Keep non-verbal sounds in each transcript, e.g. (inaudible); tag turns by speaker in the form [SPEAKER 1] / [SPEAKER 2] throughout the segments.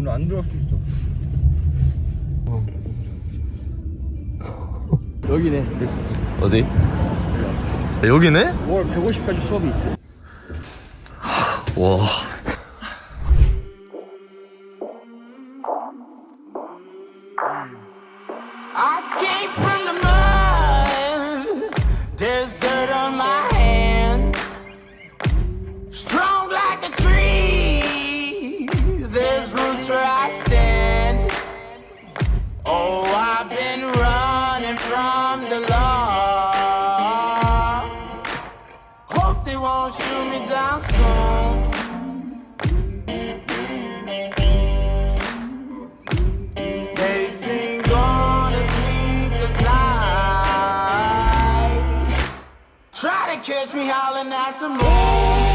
[SPEAKER 1] 오늘 안 들어갈 수도 있어. (laughs) 여기네.
[SPEAKER 2] 어디? 여기네?
[SPEAKER 1] 5월 150까지 수업이 있대.
[SPEAKER 2] 와.
[SPEAKER 3] I came from the mud. There's dirt catch me howling at the moon.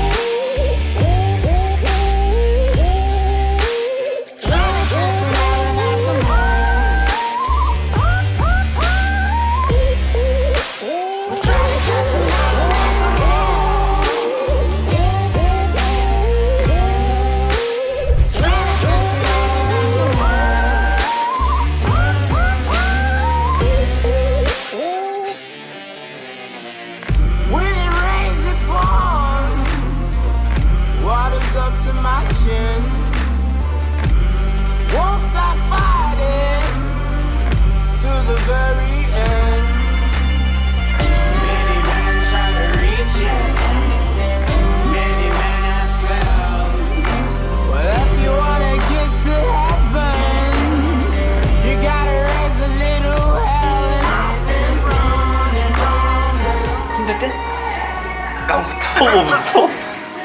[SPEAKER 1] 터보부터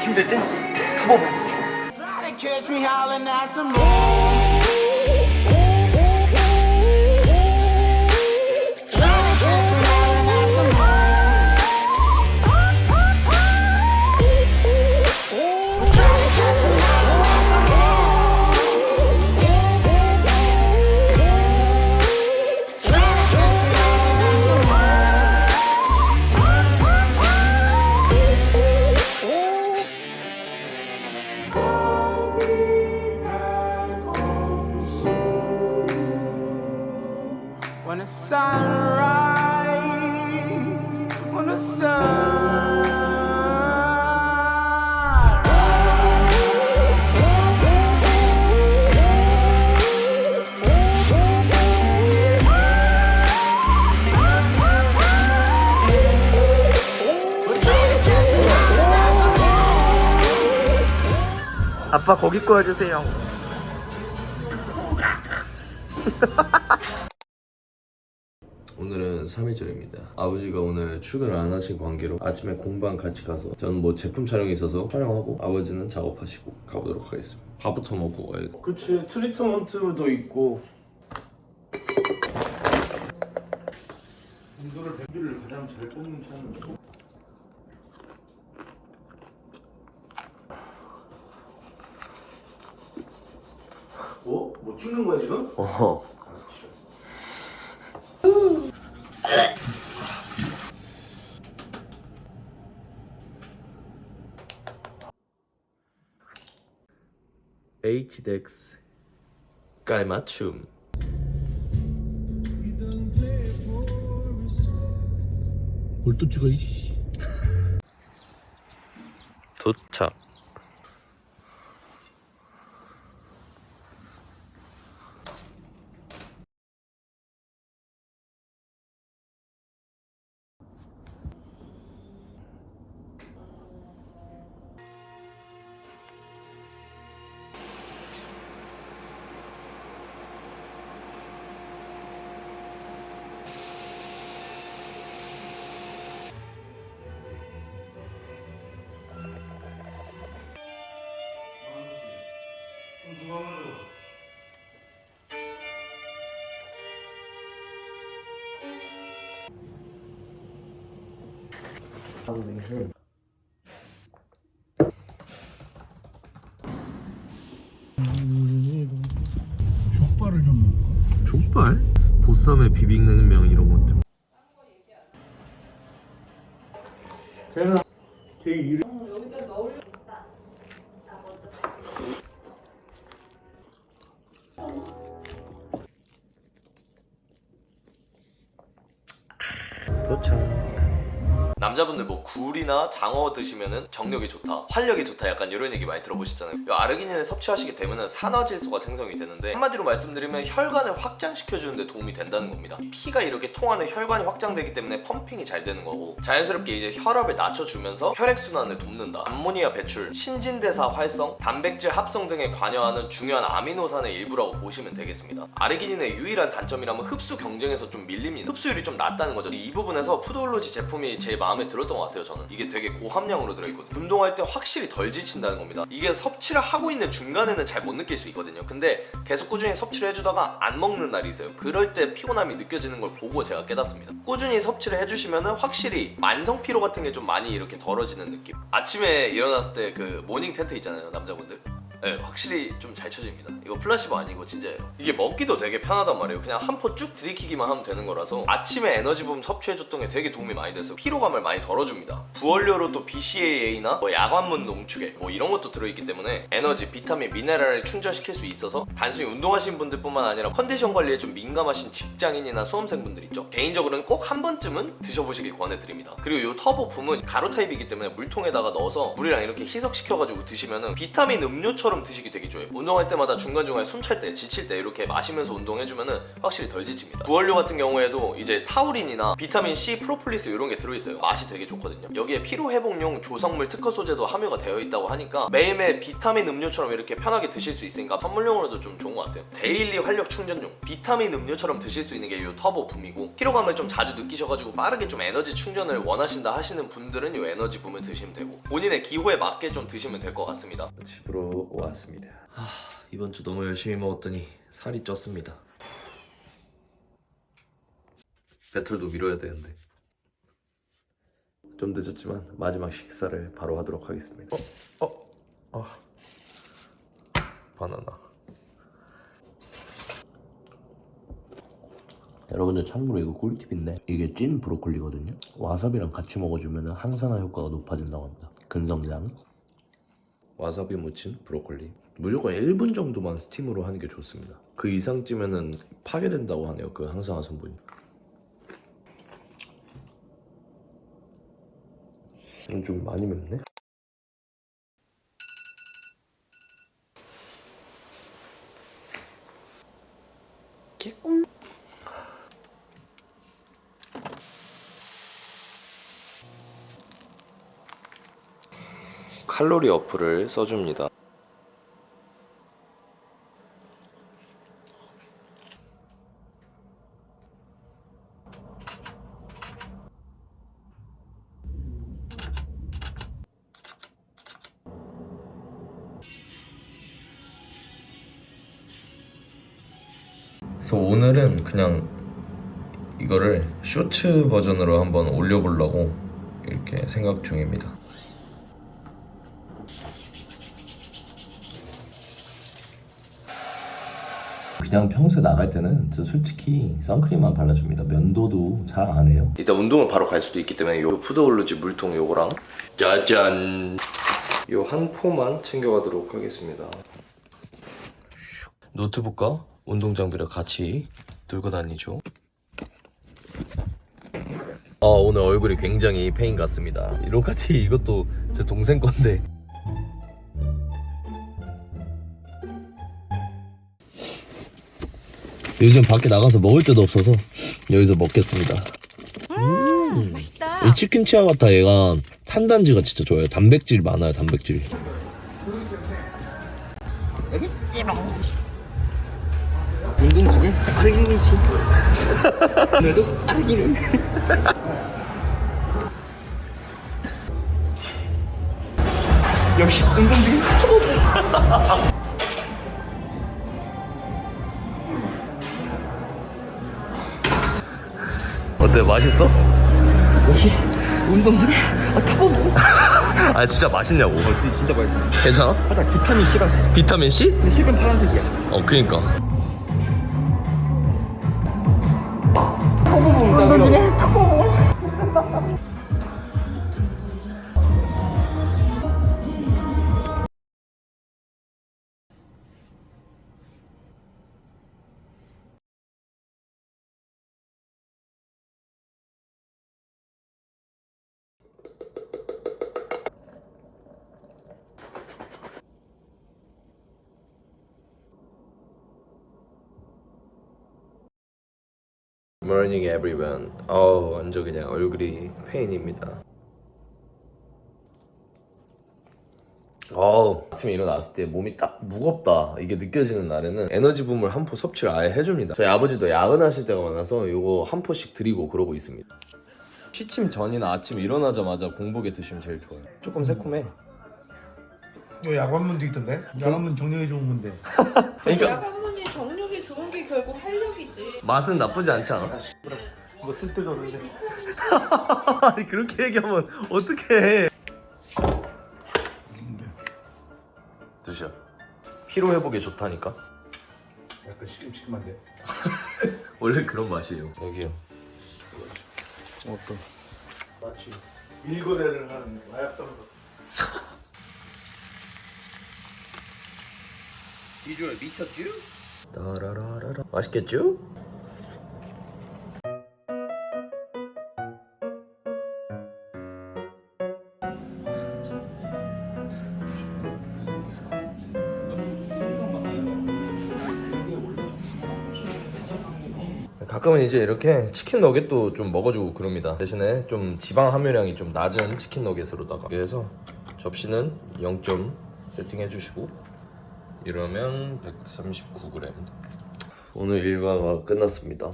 [SPEAKER 1] 힘들 땐 터보부.
[SPEAKER 3] Try
[SPEAKER 1] 아빠 고기 구워주세요.
[SPEAKER 2] 오늘은 3일절입니다. 아버지가 오늘 출근을 안 하신 관계로 아침에 공방 같이 가서 저는 뭐 제품 촬영이 있어서 촬영하고 아버지는 작업하시고 가보도록 하겠습니다. 밥부터 먹고 가야 돼.
[SPEAKER 1] 그치 트리트먼트도 있고. 온도를 백기를 가장 잘 뽑는 차는 어? 뭐 찍는 거야 지금?
[SPEAKER 2] 어허.
[SPEAKER 1] 그렇지.
[SPEAKER 2] HDX 깔맞춤
[SPEAKER 1] 뭘또 찍어 이씨.
[SPEAKER 2] 도착.
[SPEAKER 1] 족발을 좀 먹을까?
[SPEAKER 2] 족발? 보쌈에 비빔냉면 이런 것들. 남자분들 뭐 굴이나 장어 드시면은 정력이 좋다, 활력이 좋다 약간 이런 얘기 많이 들어보셨잖아요. 이 아르기닌을 섭취하시게 되면은 산화질소가 생성이 되는데 한마디로 말씀드리면 혈관을 확장시켜 주는데 도움이 된다는 겁니다. 피가 이렇게 통하는 혈관이 확장되기 때문에 펌핑이 잘 되는 거고 자연스럽게 이제 혈압을 낮춰주면서 혈액 순환을 돕는다. 암모니아 배출, 신진대사 활성, 단백질 합성 등에 관여하는 중요한 아미노산의 일부라고 보시면 되겠습니다. 아르기닌의 유일한 단점이라면 흡수 경쟁에서 좀 밀립니다. 흡수율이 좀 낮다는 거죠. 이 부분에서 푸드올로지 제품이 제일 마음에 들었던 것 같아요. 저는 이게 되게 고함량으로 들어있거든요. 운동할 때 확실히 덜 지친다는 겁니다. 이게 섭취를 하고 있는 중간에는 잘 못 느낄 수 있거든요. 근데 계속 꾸준히 섭취를 해주다가 안 먹는 날이 있어요. 그럴 때 피곤함이 느껴지는 걸 보고 제가 깨닫습니다. 꾸준히 섭취를 해주시면 확실히 만성 피로 같은 게 좀 많이 이렇게 덜어지는 느낌. 아침에 일어났을 때 그 모닝 텐트 있잖아요, 남자분들. 네, 확실히 좀 잘 쳐집니다. 이거 플라시보 아니고 진짜예요. 이게 먹기도 되게 편하단 말이에요. 그냥 한 포 쭉 들이키기만 하면 되는 거라서 아침에 에너지붐 섭취해줬던 게 되게 도움이 많이 돼서 피로감을 많이 덜어줍니다. 부원료로 또 BCAA나 뭐 야광문 농축액 뭐 이런 것도 들어있기 때문에 에너지, 비타민, 미네랄을 충전시킬 수 있어서 단순히 운동하시는 분들뿐만 아니라 컨디션 관리에 좀 민감하신 직장인이나 수험생분들 있죠. 개인적으로는 꼭 한 번쯤은 드셔보시길 권해드립니다. 그리고 이 터보품은 가루 타입이기 때문에 물통에다가 넣어서 물이랑 이렇게 희석시켜가지고 드시면은 비타민 음료처럼 드시기 되게 좋아요. 운동할 때마다 중간중간에 숨 찰 때, 지칠 때 이렇게 마시면서 운동해주면은 확실히 덜 지칩니다. 부원료 같은 경우에도 이제 타우린이나 비타민 C, 프로폴리스 이런 게 들어있어요. 맛이 되게 좋거든요. 여기에 피로 회복용 조성물 특허 소재도 함유가 되어 있다고 하니까 매일매일 비타민 음료처럼 이렇게 편하게 드실 수 있으니까 선물용으로도 좀 좋은 것 같아요. 데일리 활력 충전용 비타민 음료처럼 드실 수 있는 게 이 터보 붐이고 피로감을 좀 자주 느끼셔가지고 빠르게 좀 에너지 충전을 원하신다 하시는 분들은 이 에너지 붐을 드시면 되고 본인의 기호에 맞게 좀 드시면 될 것 같습니다. 집으로 왔습니다. 아, 이번 주 너무 열심히 먹었더니 살이 쪘습니다. 배틀도 미뤄야 되는데 좀 늦었지만 마지막 식사를 바로 하도록 하겠습니다. 어, 어, 아, 바나나.
[SPEAKER 1] 여러분들 참고로 이거 꿀팁인데 이게 찐 브로콜리거든요. 와사비랑 같이 먹어주면 항산화 효과가 높아진다고 합니다. 근성장.
[SPEAKER 2] 와사비 묻힌 브로콜리. 무조건 1분 정도만 스팀으로 하는 게 좋습니다. 그 이상 찌면은 파괴된다고 하네요. 그 항산화 성분이.
[SPEAKER 1] 좀 많이 맵네.
[SPEAKER 2] 칼로리 어플을 써줍니다. 그래서 오늘은 그냥 이거를 쇼츠 버전으로 한번 올려보려고 이렇게 생각 중입니다.
[SPEAKER 1] 그냥 평소에 나갈 때는 저 솔직히 선크림만 발라줍니다. 면도도 잘 안 해요.
[SPEAKER 2] 이따 운동을 바로 갈 수도 있기 때문에 요 푸드올루지 물통 요거랑 짜잔! 요 한 포만 챙겨가도록 하겠습니다. 노트북과 운동 장비를 같이 들고 다니죠. 아 오늘 얼굴이 굉장히 페인 같습니다. 로카티 이것도 제 동생 건데
[SPEAKER 1] 요즘 밖에 나가서 먹을 데도 없어서 여기서 먹겠습니다.
[SPEAKER 4] 맛있다.
[SPEAKER 1] 이 치킨 치아바타 얘가 탄단지가 진짜 좋아요. 단백질이 많아요, 단백질이.
[SPEAKER 5] 운동 중에 아르기닌이지 오늘도 아르기닌 역시 운동 중에 (laughs)
[SPEAKER 2] 어때? 맛있어?
[SPEAKER 5] 역시 운동 중에 아 타보고 (laughs)
[SPEAKER 2] 아 진짜 맛있냐고.
[SPEAKER 5] 근데 진짜 맛있어.
[SPEAKER 2] 괜찮아?
[SPEAKER 5] 살짝 비타민 C 같아.
[SPEAKER 2] 비타민 C?
[SPEAKER 5] 근데 색은 파란색이야.
[SPEAKER 2] 어 그니까.
[SPEAKER 5] 운동 중에 타보고
[SPEAKER 2] morning everyone. 어 완전 그냥 얼굴이 페인입니다. 어 아침에 일어났을 때 몸이 딱 무겁다 이게 느껴지는 날에는 에너지 붐을 한 포 섭취를 아예 해줍니다. 저희 아버지도 야근하실 때가 많아서 이거 한 포씩 드리고 그러고 있습니다. 취침 전이나 아침 일어나자마자 공복에 드시면 제일 좋아요. 조금 새콤해.
[SPEAKER 4] 이 야관문도 있던데? 야관문 정력에 좋은 건데
[SPEAKER 2] 그러니까
[SPEAKER 6] 야간문이 정력이 좋은 게 결국 활력이지.
[SPEAKER 2] 맛은 나쁘지 않지 않아?
[SPEAKER 4] 뭐쓸 때도 없는데.
[SPEAKER 2] 아니 (laughs) 그렇게 얘기하면 어떡해. 드셔. 피로 회복에 좋다니까?
[SPEAKER 4] 약간 시큼시큼한데. (laughs)
[SPEAKER 2] 원래 그런 맛이에요. 여기요.
[SPEAKER 4] 마치 일거래를 하는 마약성 (laughs)
[SPEAKER 2] 비주얼 미쳤쥬? 따라라라라. 맛있겠죠? 가끔은 이제 이렇게 치킨 너겟도 좀 먹어주고 그럽니다. 대신에 좀 지방 함유량이 좀 낮은 치킨 너겟으로다가. 그래서 접시는 0점 세팅해 주시고 이러면 139g 오늘 일과가 끝났습니다